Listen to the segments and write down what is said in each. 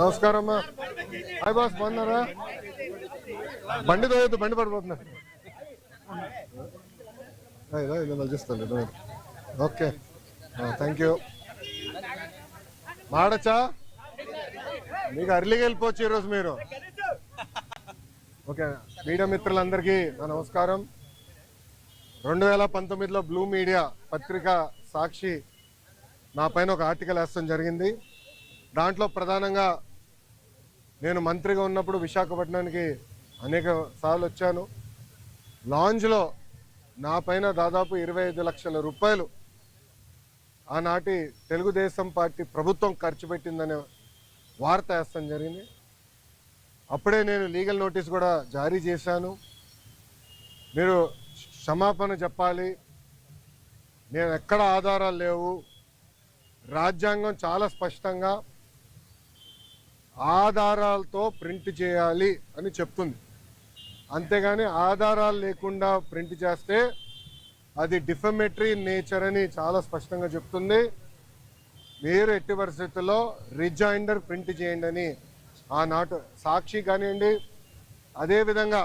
నమస్కారం అమ్మా hi boss బాగున్నారా? బండి తోయొద్దు బండి పడిపోతున్నా. ఇలా ఓకే. Thank you మాడచ్చా? మీకు అర్లీగా వెళ్ళిపోవచ్చు ఈరోజు మీరు. ఓకే మీడియా మిత్రులందరికీ నా నమస్కారం. రెండు వేల పంతొమ్మిదిలో బ్లూ మీడియా పత్రిక సాక్షి నా పైన ఒక ఆర్టికల్ వేస్తాం జరిగింది. దాంట్లో ప్రధానంగా నేను మంత్రిగా ఉన్నప్పుడు విశాఖపట్నానికి అనేక సార్లు వచ్చాను. లాంజ్లో నా పైన దాదాపు ఇరవై ఐదు లక్షల రూపాయలు ఆనాటి తెలుగుదేశం పార్టీ ప్రభుత్వం ఖర్చు పెట్టిందనే వార్త వేస్తాం జరిగింది. అప్పుడే నేను లీగల్ నోటీస్ కూడా జారీ చేశాను. మీరు క్షమాపణ చెప్పాలి. నేను ఎక్కడ ఆధారాలు లేవు. రాజ్యాంగం చాలా స్పష్టంగా ఆధారాలతో ప్రింట్ చేయాలి అని చెప్తుంది. అంతేగాని ఆధారాలు లేకుండా ప్రింట్ చేస్తే అది డిఫమెటరీ నేచర్ అని చాలా స్పష్టంగా చెప్తుంది. మీరు ఎట్టి పరిస్థితుల్లో రిజైండర్ ప్రింట్ చేయండి అని ఆనాటు సాక్షి కానివ్వండి. అదేవిధంగా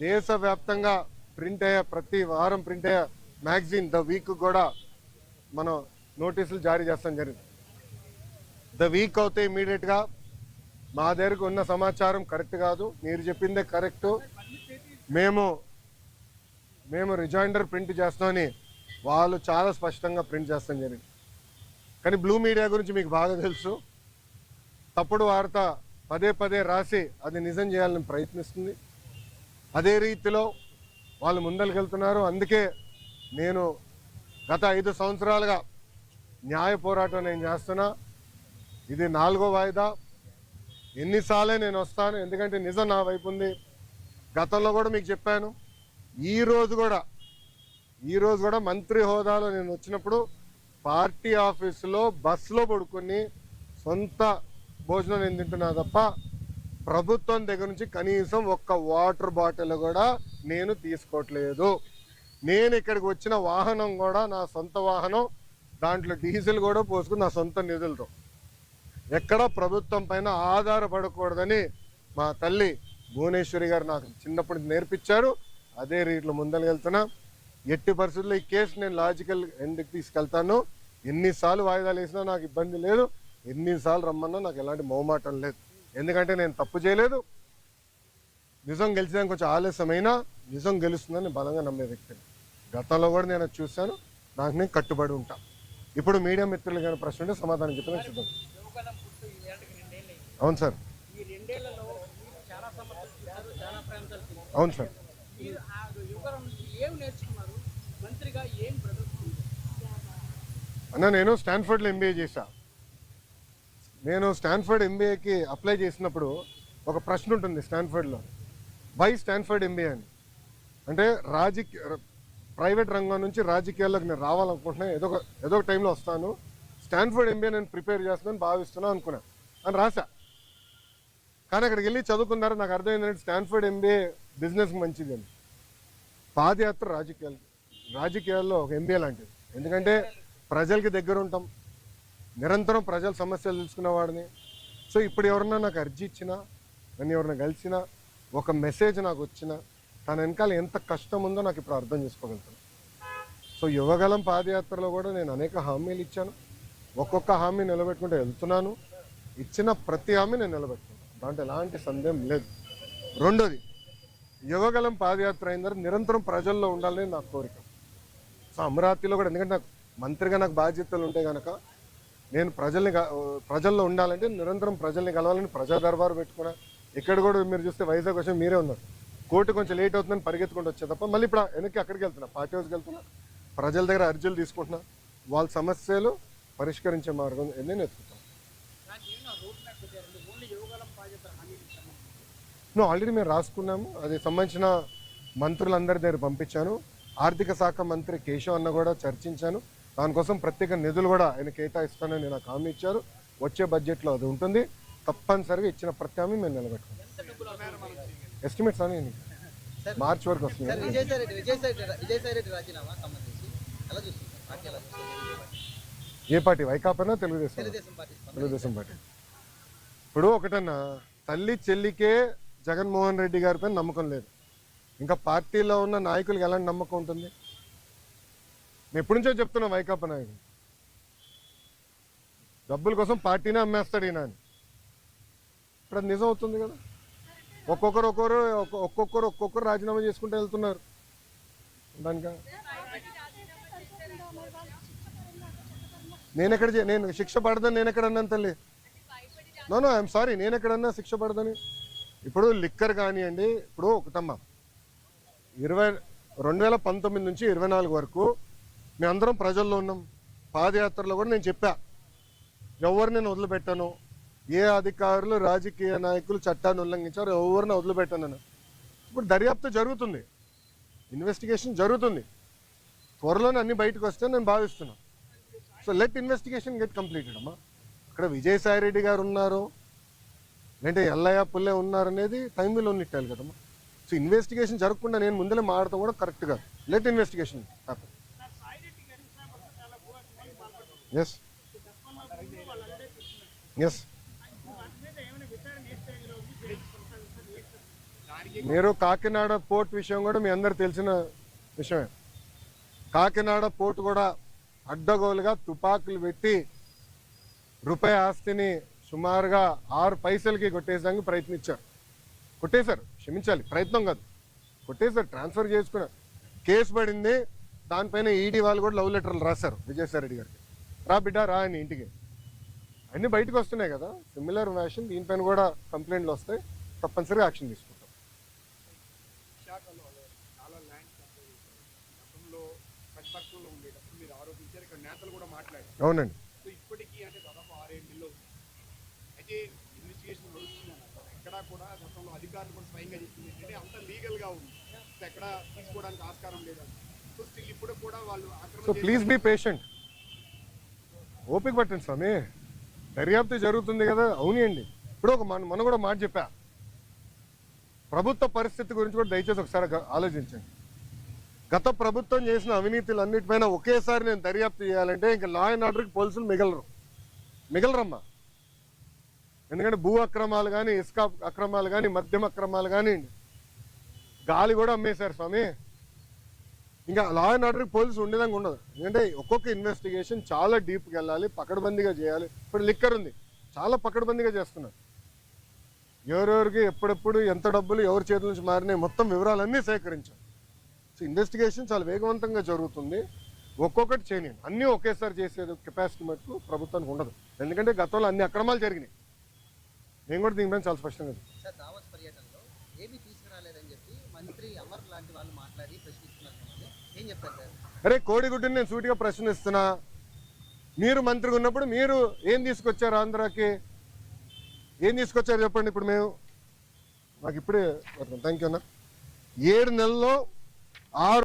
దేశవ్యాప్తంగా ప్రింట్ అయ్యే ప్రతి వారం ప్రింట్ అయ్యే మ్యాగజైన్ ద వీక్ కూడా మనం నోటీసులు జారీ చేస్తాం జరిగింది. ద వీక్ అవుతే ఇమీడియట్గా మా దగ్గరకు ఉన్న సమాచారం కరెక్ట్ కాదు. మీరు చెప్పిందే కరెక్ట్. మేము మేము రిజైండర్ ప్రింట్ చేస్తామని వాళ్ళు చాలా స్పష్టంగా ప్రింట్ చేస్తాం జరిగింది. కానీ బ్లూ మీడియా గురించి మీకు బాగా తెలుసు. తప్పుడు వార్త పదే పదే రాసి అది నిజం చేయాలని ప్రయత్నిస్తుంది. అదే రీతిలో వాళ్ళు ముందరికెళ్తున్నారు. అందుకే నేను గత ఐదు సంవత్సరాలుగా న్యాయ పోరాటం నేను చేస్తున్నా. ఇది నాలుగో వాయిదా. ఎన్నిసార్లే నేను వస్తాను ఎందుకంటే నిజం నా వైపు ఉంది. గతంలో కూడా మీకు చెప్పాను ఈరోజు కూడా ఈరోజు కూడా మంత్రి హోదాలో నేను వచ్చినప్పుడు పార్టీ ఆఫీసులో బస్సులో పడుకొని సొంత భోజనం నేను తింటున్నా తప్ప ప్రభుత్వం దగ్గర నుంచి కనీసం ఒక్క వాటర్ బాటిల్ కూడా నేను తీసుకోవట్లేదు. నేను ఇక్కడికి వచ్చిన వాహనం కూడా నా సొంత వాహనం దాంట్లో డీజిల్ కూడా పోసుకుని నా సొంత నిధులతో. ఎక్కడ ప్రభుత్వం పైన ఆధారపడకూడదని మా తల్లి భువనేశ్వరి గారు నాకు చిన్నప్పుడు నేర్పించారు. అదే రీట్లు ముందరకెళ్తున్నా ఎట్టి పరిస్థితుల్లో ఈ కేసు నేను లాజికల్ ఎండ్కి తీసుకెళ్తాను? ఎన్నిసార్లు వాయిదాలు వేసినా నాకు ఇబ్బంది లేదు. ఎన్నిసార్లు రమ్మన్నా నాకు ఎలాంటి మొహమాటం లేదు. ఎందుకంటే నేను తప్పు చేయలేదు. నిజం గెలిచడానికి కొంచెం ఆలస్యమైనా నిజం గెలుస్తుందని బలంగా నమ్మే వ్యక్తిని. గతంలో కూడా నేను చూశాను. నాకు నేను కట్టుబడి ఉంటాను ఇప్పుడు మీడియా మిత్రులు కానీ ప్రశ్న ఉంటే సమాధానం చెప్పడానికి చూద్దాం అవును సార్. అవును సార్. అన్న నేను స్టాన్ఫర్డ్లో ఎంబీఏ చేశా. నేను స్టాన్ఫర్డ్ ఎంబీఏకి అప్లై చేసినప్పుడు ఒక ప్రశ్న ఉంటుంది స్టాన్ఫర్డ్లో. వై స్టాన్ఫర్డ్ ఎంబీఏ అని. అంటే రాజకీయ ప్రైవేట్ రంగం నుంచి రాజకీయాల్లోకి నేను రావాలనుకుంటున్నా ఏదో ఒక ఏదో ఒక టైంలో వస్తాను. స్టాన్ఫర్డ్ ఎంబీఏ నేను ప్రిపేర్ చేస్తున్నాను భావిస్తున్నాను అనుకున్నా. అని రాశా. కానీ అక్కడికి వెళ్ళి చదువుకున్నారు నాకు అర్థమైందంటే స్టాన్ఫర్డ్ ఎంబీఏ బిజినెస్కి మంచిది అని. పాదయాత్ర రాజకీయాలు రాజకీయాల్లో ఒక ఎంబీఏ లాంటిది. ఎందుకంటే ప్రజలకి దగ్గర ఉంటాం. నిరంతరం ప్రజల సమస్యలు తెలుసుకునేవాడిని సో ఇప్పుడు ఎవరన్నా నాకు అర్జీ ఇచ్చినా నన్ను ఎవరైనా కలిసినా ఒక మెసేజ్ నాకు వచ్చినా తన వెనకాల ఎంత కష్టం ఉందో నాకు ఇప్పుడు అర్థం చేసుకోగలుగుతాను. సో యువగలం పాదయాత్రలో కూడా నేను అనేక హామీలు ఇచ్చాను. ఒక్కొక్క హామీ నిలబెట్టుకుంటూ వెళ్తున్నాను. ఇచ్చిన ప్రతి హామీ నేను నిలబెట్టుకుంటాను. దాంట్లో ఎలాంటి సందేహం లేదు. రెండోది యువగలం పాదయాత్ర అయిన నిరంతరం ప్రజల్లో ఉండాలని నా కోరిక. సో అమరావతిలో కూడా ఎందుకంటే నాకు మంత్రిగా నాకు బాధ్యతలు ఉంటాయి కనుక నేను ప్రజల్ని ప్రజల్లో ఉండాలంటే నిరంతరం ప్రజల్ని కలవాలని ప్రజా దర్బారు పెట్టుకున్నా. ఇక్కడ కూడా మీరు చూస్తే వైజాగ్ వచ్చి మీరే ఉన్నారు. కోర్టు కొంచెం లేట్ అవుతుందని పరిగెత్తుకుంటూ వచ్చే తప్ప మళ్ళీ ఇప్పుడు వెనక్కి అక్కడికి వెళ్తున్నా పార్టీ హౌస్కి వెళ్తున్నా ప్రజల దగ్గర అర్జీలు తీసుకుంటున్నా. వాళ్ళ సమస్యలు పరిష్కరించే మార్గం నేను ఇచ్చాను నువ్వు ఆల్రెడీ మేము రాసుకున్నాము. అది సంబంధించిన మంత్రులందరి దగ్గర పంపించాను. ఆర్థిక శాఖ మంత్రి కేశవ్ అన్న కూడా చర్చించాను. దానికోసం ప్రత్యేక నిధులు కూడా ఆయన కేటాయిస్తానని నాకు హామీ ఇచ్చారు. వచ్చే బడ్జెట్లో అది ఉంటుంది. తప్పనిసరిగా ఇచ్చిన ప్రతి హామీ మేము నిలబెట్టుకుంటాం? ఎస్టిమేట్స్ అని మార్చ్ వరకు వస్తుంది ఏ పార్టీ? వైకాపానా తెలుగుదేశం తెలుగుదేశం పార్టీ. ఇప్పుడు ఒకటన్నా తల్లి చెల్లికే జగన్మోహన్ రెడ్డి గారి పైన నమ్మకం లేదు. ఇంకా పార్టీలో ఉన్న నాయకులకు ఎలాంటి నమ్మకం ఉంటుంది? నేను ఎప్పటి నుంచో చెప్తున్నా వైకాపా నాయకులు డబ్బుల కోసం పార్టీనే అమ్మేస్తాడు ఈయన అని ఇప్పుడు అది నిజం అవుతుంది కదా? ఒక్కొక్కరు ఒక్కొక్కరు ఒక్కొ- ఒక్కొక్కరు ఒక్కొక్కరు రాజీనామా చేసుకుంటూ వెళ్తున్నారు. దానికా నేను ఎక్కడ నేను శిక్ష పడదని నేను ఎక్కడ అన్నాను తల్లి? నో నో ఐఎమ్ సారీ నేను ఎక్కడన్నా శిక్ష పడదని? ఇప్పుడు లిక్కర్ కానివ్వండి ఇప్పుడు ఒకటమ్మా. ఇరవై రెండు వేల పంతొమ్మిది నుంచి ఇరవై నాలుగు వరకు మేమందరం ప్రజల్లో ఉన్నాం. పాదయాత్రలో కూడా నేను చెప్పా. ఎవరు నేను వదిలిపెట్టాను? ఏ అధికారులు రాజకీయ నాయకులు చట్టాన్ని ఉల్లంఘించారు ఎవరిని వదిలిపెట్టాను ఇప్పుడు దర్యాప్తు జరుగుతుంది. ఇన్వెస్టిగేషన్ జరుగుతుంది. త్వరలోనే అన్ని బయటకు వస్తే నేను భావిస్తున్నాను so let investigation get completed అమ్మా. అక్కడ విజయసాయి రెడ్డి గారు ఉన్నారు. లేదంటే ఎల్లయ్య పుల్లే ఉన్నారు అనేది టైం విల్ ఉన్నట్టాలి కదమ్మా. సో ఇన్వెస్టిగేషన్ జరగకుండా నేను ముందలే మాడతాం కూడా కరెక్ట్ కాదు. Let investigation happy yes yes మీరు కాకినాడ పోర్ట్ విషయం కూడా మీ అందరు తెలిసిన విషయమే. కాకినాడ పోర్ట్ కూడా అడ్డగోలుగా తుపాకులు పెట్టి రూపాయి ఆస్తిని సుమారుగా ఆరు పైసలకి కొట్టేసడానికి ప్రయత్నించారు. కొట్టేశారు. క్షమించాలి. ప్రయత్నం కాదు. కొట్టేశారు. ట్రాన్స్ఫర్ చేసుకున్నారు. కేసు పడింది. దానిపైన ఈడీ వాళ్ళు కూడా లవ్ లెటర్లు రాశారు విజయసాయిరెడ్డి గారికి. రా బిడ్డ రా అని ఇంటికి. అన్నీ బయటకు వస్తున్నాయి కదా. Similar fashion. దీనిపైన కూడా కంప్లైంట్లు వస్తాయి. తప్పనిసరిగా యాక్షన్ తీసుకుంటాం. విశాఖలో చాలా ల్యాండ్ గతంలో ఉండేటప్పుడు మీరు ఆరోపించారు ఇక్కడ నేతలు కూడా మాట్లాడారు. అవునండి. సో ఇప్పటికీ అంటే దాదాపు ఆరేడు నెలలు అయితే ఇన్వెస్టిగేషన్ నడుస్తుంది అన్నారు ఎక్కడా కూడా గతంలో అధికారులు కూడా స్వయంగా చెప్పింది ఏంటంటే అంత లీగల్గా ఉంది. ఎక్కడ తీసుకోవడానికి ఆస్కారం లేదని సో స్టిల్ ఇప్పుడు కూడా వాళ్ళు సో ప్లీజ్ బీ పేషెంట్. ఓపిక పట్టండి స్వామి. దర్యాప్తు జరుగుతుంది కదా అవునండి ఇప్పుడు ఒక మన మనం కూడా మాట చెప్పా. ప్రభుత్వ పరిస్థితి గురించి కూడా దయచేసి ఒకసారి ఆలోచించండి. గత ప్రభుత్వం చేసిన అవినీతులు అన్నిటిపైన ఒకేసారి నేను దర్యాప్తు చేయాలంటే ఇంకా లా అండ్ ఆర్డర్కి పోలీసులు మిగలరు. మిగలరమ్మా. ఎందుకంటే భూ అక్రమాలు కానీ ఇసుక అక్రమాలు కానీ మద్యం అక్రమాలు కానీ గాలి కూడా అమ్మేశారు స్వామి. ఇంకా లా అండ్ ఆర్డర్కి పోలీసు ఉండేదాకా ఉండదు. ఎందుకంటే ఒక్కొక్క ఇన్వెస్టిగేషన్ చాలా డీప్కి వెళ్ళాలి పకడ్బందీగా చేయాలి. ఇప్పుడు లిక్కర్ ఉంది. చాలా పకడ్బందీగా చేస్తున్నారు. ఎవరెవరికి ఎప్పుడెప్పుడు ఎంత డబ్బులు ఎవరి చేతుల నుంచి మారినాయి మొత్తం వివరాలన్నీ సేకరించాం సో ఇన్వెస్టిగేషన్ చాలా వేగవంతంగా జరుగుతుంది. ఒక్కొక్కటి చేయనియండి అన్నీ ఒకేసారి చేసే కెపాసిటీ మటుకు ప్రభుత్వానికి ఉండదు. ఎందుకంటే గతంలో అన్ని అక్రమాలు జరిగినాయి. నేను కూడా దీనిపైన చాలా స్పష్టంగా అరే కోడిగుడ్డుని నేను సూటిగా ప్రశ్నిస్తున్నా. మీరు మంత్రిగా ఉన్నప్పుడు మీరు ఏం తీసుకొచ్చారు ఆంధ్రాకి? ఏం తీసుకొచ్చారు చెప్పండి ఇప్పుడు మేము? మాకు ఇప్పుడే థ్యాంక్ యూ అన్న. ఏడు నెలల్లో ఆరు